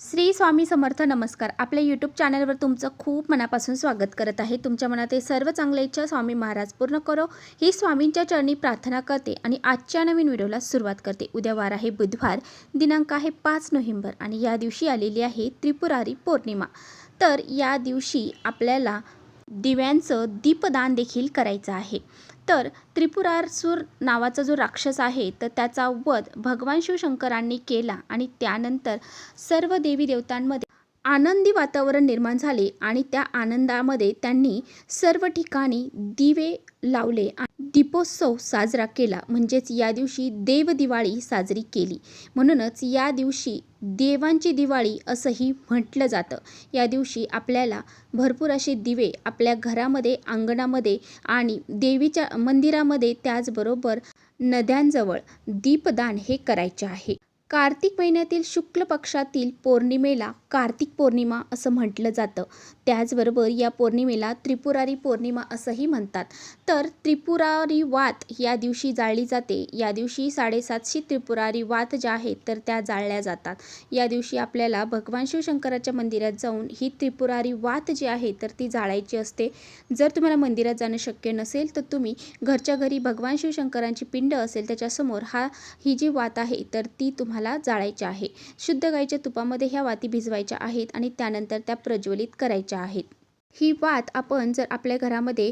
श्री स्वामी समर्थ नमस्कार. आपल्या यूट्यूब चॅनलवर तुमचं खूप मनापासून स्वागत करत आहे. तुमच्या मनातील सर्व चांगल्या इच्छा स्वामी महाराज पूर्ण करो. ही स्वामींच्या चरणी प्रार्थना करते आणि आजच्या नवीन व्हिडिओला सुरुवात करते. उद्या वार आहे बुधवार. दिनांक आहे पाच नोव्हेंबर आणि या दिवशी आलेली आहे त्रिपुरारी पौर्णिमा. तर या दिवशी आपल्याला दिव्यांचं दीपदान देखील करायचं आहे. तर त्रिपुरासूर नावाचा जो राक्षस आहे तर त्याचा वध भगवान शिवशंकरांनी केला आणि त्यानंतर सर्व देवी देवतांमध्ये आनंदी वातावरण निर्माण झाले आणि त्या आनंदामध्ये त्यांनी सर्व ठिकाणी दिवे लावले आणि दीपोत्सव साजरा केला. म्हणजेच या दिवशी देवदिवाळी साजरी केली. म्हणूनच या दिवशी देवांची दिवाळी असंही म्हटलं जातं. या दिवशी आपल्याला भरपूर असे दिवे आपल्या घरामध्ये अंगणामध्ये आणि देवीच्या मंदिरामध्ये त्याचबरोबर नद्यांजवळ दीपदान हे करायचे आहे. कार्तिक महिन्यातील शुक्ल पक्षातील पौर्णिमेला कार्तिक पौर्णिमा असं म्हटलं जातं. त्याचबरोबर या पौर्णिमेला त्रिपुरारी पौर्णिमा असंही म्हणतात. तर त्रिपुरारी वात या दिवशी जाळली जाते. या दिवशी साडेसातशे त्रिपुरारी वात ज्या आहेत तर त्या जाळल्या जातात. या दिवशी आपल्याला भगवान शिवशंकराच्या मंदिरात जाऊन ही त्रिपुरारी वात जी आहे तर ती जाळायची असते. जर तुम्हाला मंदिरात जाणं शक्य नसेल तर तुम्ही घरच्या घरी भगवान शिवशंकरांची पिंड असेल त्याच्यासमोर हा ही जी वात आहे तर ती तुम्हाला जाळायची आहे. शुद्ध गाईच्या तुपामध्ये ह्या वाती भिजवायच्या आहेत आणि त्यानंतर त्या प्रज्वलित करायच्या आहेत. ही वात आपण जर आपल्या घरामध्ये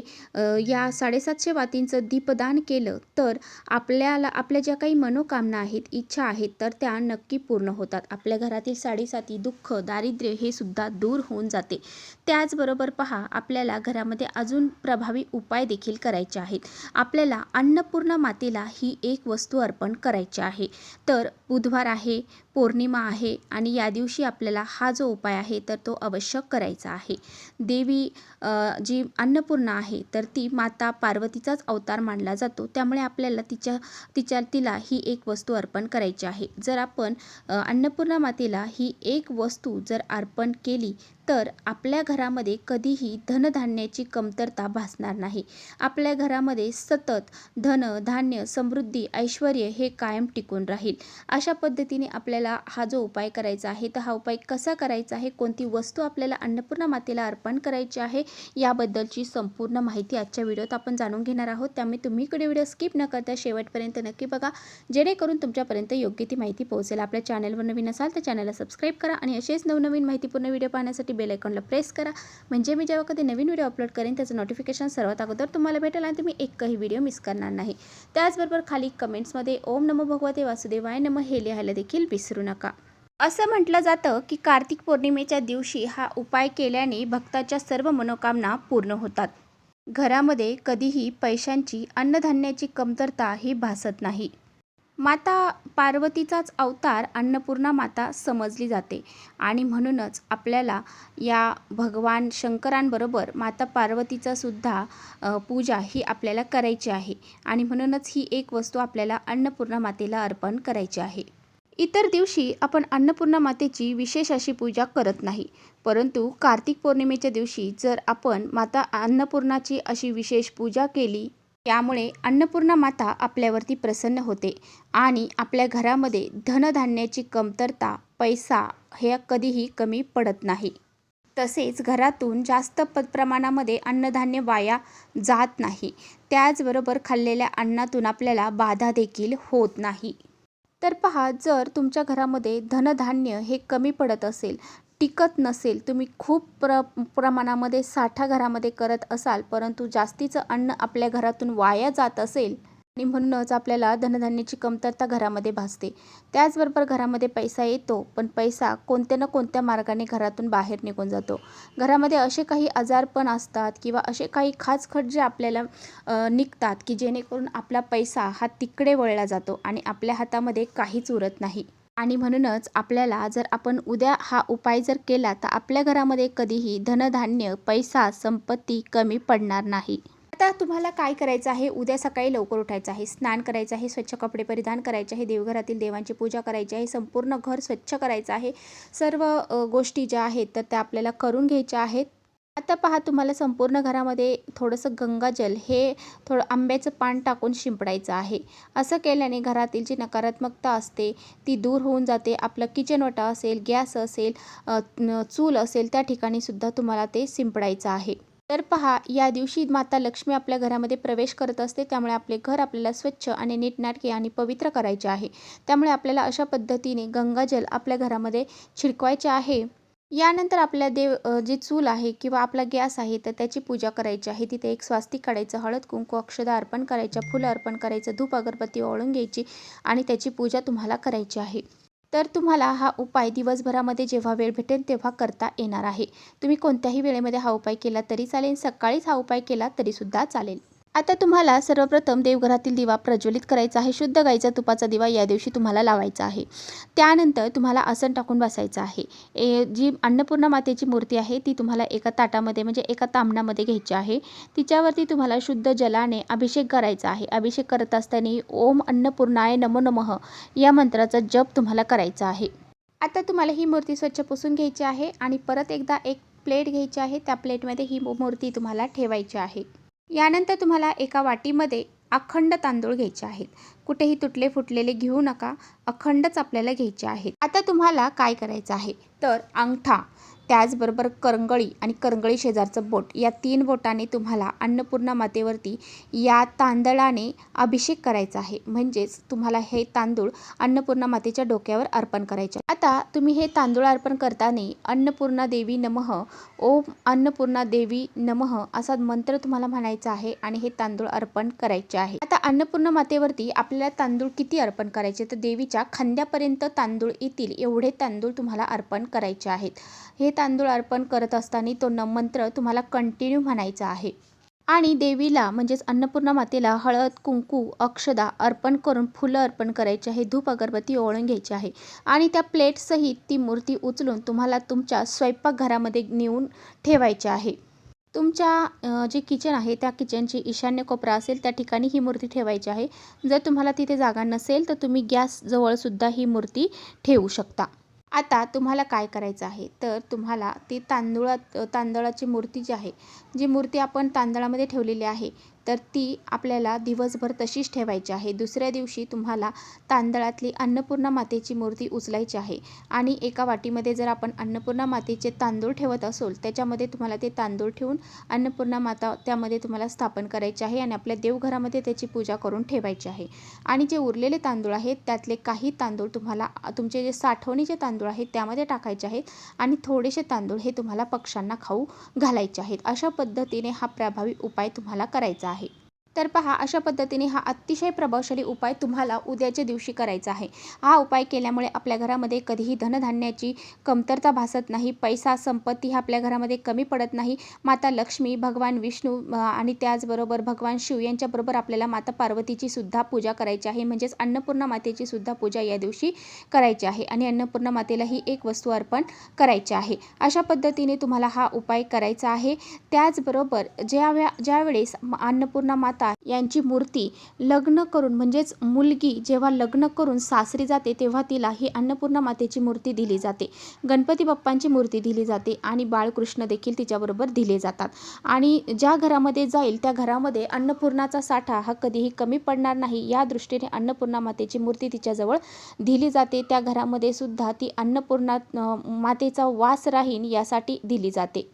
या साडेसातशे वातींचं दीपदान केलं तर आपल्याला आपल्या ज्या काही मनोकामना आहेत इच्छा आहेत तर त्या नक्की पूर्ण होतात. आपल्या घरातील साडेसाती दुःख दारिद्र्य हे सुद्धा दूर होऊन जाते. त्याचबरोबर पहा आपल्याला घरामध्ये अजून प्रभावी उपाय देखील करायचे आहेत. आपल्याला अन्नपूर्णा मातेला ही एक वस्तू अर्पण करायची आहे. तर बुधवार आहे पौर्णिमा आहे आणि या दिवशी आपल्याला हा जो उपाय आहे तर तो अवश्य करायचा आहे. देवी देवी जी अन्नपूर्णा आहे तर ती माता पार्वतीचाच अवतार मानला जातो. त्यामुळे आपल्याला तिच्या तिच्या तिला ही एक वस्तू अर्पण करायची आहे. जर आपण अन्नपूर्णा मातेला ही एक वस्तू जर अर्पण केली तर आपल्या घरामध्ये कधीही धनधान्याची कमतरता भासणार नाही. आपल्या घरामध्ये सतत धन धान्य समृद्धी ऐश्वर हे कायम टिकून राहील. अशा पद्धतीने आपल्याला हा जो उपाय करायचा आहे तर हा उपाय कसा करायचा आहे कोणती वस्तू आपल्याला अन्नपूर्णा मातेला अर्पण करायची आहे याबद्दलची संपूर्ण माहिती आजच्या व्हिडिओत आपण जाणून घेणार आहोत. त्यामुळे तुम्ही इकडे व्हिडिओ स्किप न करता शेवटपर्यंत नक्की बघा जेणेकरून तुमच्यापर्यंत योग्य ती माहिती पोहोचेल. आपल्या चॅनलवर नवीन असाल तर चॅनलला सबस्क्राईब करा आणि असेच नवनवीन माहितीपूर्ण व्हिडिओ पाहण्यासाठी बेल आयकॉनला प्रेस करा. म्हणजे मी जेव्हा कधी नवीन व्हिडिओ अपलोड करेन त्याचं नोटिफिकेशन सर्वात अगोदर तुम्हाला भेटेल आणि तुम्ही एकही व्हिडिओ मिस करणार नाही. त्याचबरोबर खाली कमेंट्समध्ये ओम नमो भगवते वासुदेवाय नम हे लिहायला देखील विसरू नका. असं म्हटलं जातं की कार्तिक पौर्णिमेच्या दिवशी हा उपाय केल्याने भक्ताच्या सर्व मनोकामना पूर्ण होतात. घरामध्ये कधीही पैशांची अन्नधान्याची कमतरता ही भासत नाही. माता पार्वतीचाच अवतार अन्नपूर्णा माता समजली जाते. आणि म्हणूनच आपल्याला या भगवान शंकरांबरोबर माता पार्वतीचा सुद्धा पूजा ही आपल्याला करायची आहे. आणि म्हणूनच ही एक वस्तू आपल्याला अन्नपूर्णा मातेला अर्पण करायची आहे. इतर दिवशी आपण अन्नपूर्णा मातेची विशेष अशी पूजा करत नाही. परंतु कार्तिक पौर्णिमेच्या दिवशी जर आपण माता अन्नपूर्णाची अशी विशेष पूजा केली त्यामुळे अन्नपूर्णा माता आपल्यावरती प्रसन्न होते आणि आपल्या घरामध्ये धनधान्याची कमतरता पैसा हे कधीही कमी पडत नाही. तसेच घरातून जास्त प प्रमाणामध्ये अन्नधान्य वाया जात नाही. त्याचबरोबर खाल्लेल्या अन्नातून आपल्याला बाधा देखील होत नाही. तर पहा जर तुमच्या घरामध्ये धनधान्य हे कमी पडत असेल टिकत नसेल तुम्ही खूप प्र प्रमाणामध्ये साठा घरामध्ये करत असाल परंतु जास्तीचं अन्न आपल्या घरातून वाया जात असेल आणि म्हणूनच आपल्याला धनधान्याची कमतरता घरामध्ये भासते. त्याचबरोबर घरामध्ये पैसा येतो पण पैसा कोणत्या ना कोणत्या मार्गाने घरातून बाहेर निघून जातो. घरामध्ये असे काही आजारपण असतात किंवा असे काही खाचखट जे आपल्याला निघतात की जेणेकरून आपला पैसा हा तिकडे वळला जातो आणि आपल्या हातामध्ये काहीच उरत नाही. आणि म्हणूनच आपल्याला जर आपण उद्या हा उपाय जर केला तर आपल्या घरामध्ये कधीही धनधान्य पैसा संपत्ती कमी पडणार नाही. आता तुम्हाला काय करायचं आहे? उद्या सकाळी लवकर उठायचं आहे. स्नान करायचं आहे स्वच्छ कपडे परिधान करायचे आहे देवघरातील देवांची पूजा करायची आहे संपूर्ण घर स्वच्छ करायचं आहे. सर्व गोष्टी ज्या आहेत तर त्या आपल्याला करून घ्यायच्या आहेत. आता पहा तुम्हाला संपूर्ण घरामध्ये थोडंसं गंगाजल हे थोडं आंब्याचं पान टाकून शिंपडायचं आहे. असं केल्याने घरातील जी नकारात्मकता असते ती दूर होऊन जाते. आपलं किचनवटा असेल गॅस असेल चूल असेल त्या ठिकाणी सुद्धा तुम्हाला ते शिंपडायचं आहे. तर पहा या दिवशी माता लक्ष्मी आपल्या घरामध्ये प्रवेश करत असते. त्यामुळे आपले घर आपल्याला स्वच्छ आणि नीटनाटके आणि पवित्र करायचे आहे. त्यामुळे आपल्याला अशा पद्धतीने गंगाजल आपल्या घरामध्ये छिडकवायचे आहे. यानंतर आपल्या देव जे जी चूल आहे किंवा आपला गॅस आहे तर त्याची पूजा करायची आहे. तिथे एक स्वास्तिक काढायचं हळद कुंकू अक्षदा अर्पण करायच्या फुलं अर्पण करायचं धूप अगरबत्ती ओळून घ्यायची आणि त्याची पूजा तुम्हाला करायची आहे. तर तुम्हाला हा उपाय दिवसभरामध्ये जेव्हा वेळ भेटेल तेव्हा करता येणार आहे. तुम्ही कोणत्याही वेळेमध्ये हा उपाय केला तरी चालेल. सकाळीच हा उपाय केला तरीसुद्धा चालेल. आता तुम्हाला सर्वप्रथम देवघरातील दिवा प्रज्वलित करायचा आहे. शुद्ध गाईचा तुपाचा दिवा या दिवशी तुम्हाला लावायचा आहे. त्यानंतर तुम्हाला आसन टाकून बसायचं आहे. ए जी अन्नपूर्णा मातेची मूर्ती आहे ती तुम्हाला एका ताटामध्ये म्हणजे एका तांबणामध्ये घ्यायची आहे. तिच्यावरती तुम्हाला शुद्ध जलाने अभिषेक करायचा आहे. अभिषेक करत असताना ओम अन्नपूर्णाय नमो नमः या मंत्राचा जप तुम्हाला करायचा आहे. आता तुम्हाला ही मूर्ती स्वच्छ पुसून घ्यायची आहे आणि परत एकदा एक प्लेट घ्यायची आहे. त्या प्लेटमध्ये ही मूर्ती तुम्हाला ठेवायची आहे. यानंतर तुम्हाला एका वाटीमध्ये अखंड तांदूळ घ्यायचे आहेत. कुठेही तुटले फुटलेले घेऊ नका. अखंडच आपल्याला घ्यायचे आहेत. आता तुम्हाला काय करायचं आहे? तर अंगठा. त्याचबरोबर करंगळी आणि करंगळी शेजारचं बोट. या तीन बोटाने तुम्हाला अन्नपूर्णा मातेवरती या तांदळाने अभिषेक करायचा आहे. म्हणजेच तुम्हाला हे तांदूळ अन्नपूर्णा मातेच्या डोक्यावर अर्पण करायचे. आता तुम्ही हे तांदूळ अर्पण करताना अन्नपूर्णा देवी नमः ओम अन्नपूर्णा देवी नमः असा मंत्र तुम्हाला म्हणायचा आहे आणि हे तांदूळ अर्पण करायचे आहे. आता अन्नपूर्णा मातेवरती आपल्याला तांदूळ किती अर्पण करायचे? तर देवीच्या खांद्यापर्यंत तांदूळ येतील एवढे तांदूळ तुम्हाला अर्पण करायचे आहेत. हे तांदूळ अर्पण करत असताना तो न मंत्र तुम्हाला कंटिन्यू म्हणायचा आहे. आणि देवीला म्हणजेच अन्नपूर्णा मातेला हळद कुंकू अक्षदा अर्पण करून फुलं अर्पण करायची आहे धूप अगरबत्ती ओळून घ्यायची आहे. आणि त्या प्लेटसहित ती मूर्ती उचलून तुम्हाला तुमच्या स्वयंपाकघरामध्ये नेऊन ठेवायची आहे. तुमच्या जे किचन आहे त्या किचनची ईशान्य कोपरा असेल त्या ठिकाणी ही मूर्ती ठेवायची आहे. जर तुम्हाला तिथे जागा नसेल तर तुम्ही गॅसजवळसुद्धा ही मूर्ती ठेवू शकता. आता तुम्हाला काय करायचं आहे? तर तुम्हाला ती तांदूळात तांदळाची मूर्ती जी आहे जी मूर्ती आपण तांदळामध्ये ठेवलेली आहे तर ती आपल्याला दिवसभर तशीच ठेवायची आहे. दुसऱ्या दिवशी तुम्हाला तांदळातली अन्नपूर्णा मातेची मूर्ती उचलायची आहे. आणि एका वाटीमध्ये जर आपण अन्नपूर्णा मातेचे तांदूळ ठेवत असोल त्याच्यामध्ये तुम्हाला ते तांदूळ ठेवून अन्नपूर्णा माता त्यामध्ये तुम्हाला स्थापन करायचे आहे आणि आपल्या देवघरामध्ये त्याची पूजा करून ठेवायची आहे. आणि जे उरलेले तांदूळ आहेत त्यातले काही तांदूळ तुम्हाला तुमचे जे साठवणीचे तांदूळ आहेत त्यामध्ये टाकायचे आहेत आणि थोडेसे तांदूळ हे तुम्हाला पक्ष्यांना खाऊ घालायचे आहेत. अशा पद्धतीने हा प्रभावी उपाय तुम्हाला करायचा आहे तर पहा अशा पद्धतीने हा अतिशय प्रभावशाली उपाय तुम्हाला उद्याच्या दिवशी करायचा आहे. हा उपाय केल्यामुळे आपल्या घरामध्ये कधीही धनधान्याची कमतरता भासत नाही पैसा संपत्ती ही आपल्या घरामध्ये कमी पडत नाही. माता लक्ष्मी भगवान विष्णू आणि त्याचबरोबर भगवान शिव यांच्याबरोबर आपल्याला माता पार्वतीची सुद्धा पूजा करायची आहे. म्हणजेच अन्नपूर्णा मातेची सुद्धा पूजा या दिवशी करायची आहे. आणि अन्नपूर्णा मातेला ही एक वस्तू अर्पण करायची आहे. अशा पद्धतीने तुम्हाला हा उपाय करायचा आहे. त्याचबरोबर ज्या ज्यावेळेस अन्नपूर्णा माता यांची मूर्ती लग्न करून म्हणजेच मुलगी जेव्हा लग्न करून सासरी जाते तेव्हा तिला ही अन्नपूर्णा मातेची मूर्ती दिली जाते. गणपती बाप्पांची मूर्ती दिली जाते आणि बाळकृष्ण देखील तिच्याबरोबर दिले जातात. आणि ज्या घरामध्ये जाईल त्या घरामध्ये अन्नपूर्णाचा साठा हा कधीही कमी पडणार नाही. या दृष्टीने अन्नपूर्णा मातेची मूर्ती तिच्याजवळ दिली जाते. त्या घरामध्ये सुद्धा ती अन्नपूर्णा मातेचा वास राहीन यासाठी दिली जाते.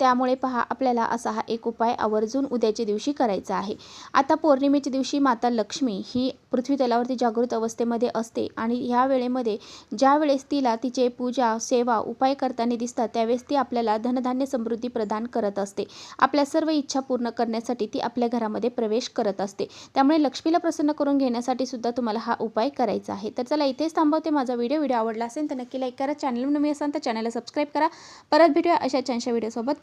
त्यामुळे पहा आपल्याला असा हा एक उपाय आवर्जून उद्याच्या दिवशी करायचा आहे. आता पौर्णिमेच्या दिवशी माता लक्ष्मी ही पृथ्वी तलावरती जागृत अवस्थेमध्ये असते आणि ह्या वेळेमध्ये ज्या वेळेस तिला तिचे पूजा सेवा उपाय करताना दिसतात त्यावेळेस ती आपल्याला धनधान्य समृद्धी प्रदान करत असते. आपल्या सर्व इच्छा पूर्ण करण्यासाठी ती आपल्या घरामध्ये प्रवेश करत असते. त्यामुळे लक्ष्मीला प्रसन्न करून घेण्यासाठी सुद्धा तुम्हाला हा उपाय करायचा आहे. तर चला इथेच थांबवते माझा व्हिडिओ. व्हिडिओ आवडला असेल तर नक्की लाईक करा. चॅनल नवी असाल तर चॅनलला सबस्क्राईब करा. परत भेटूया अशा छानशा व्हिडिओसोबत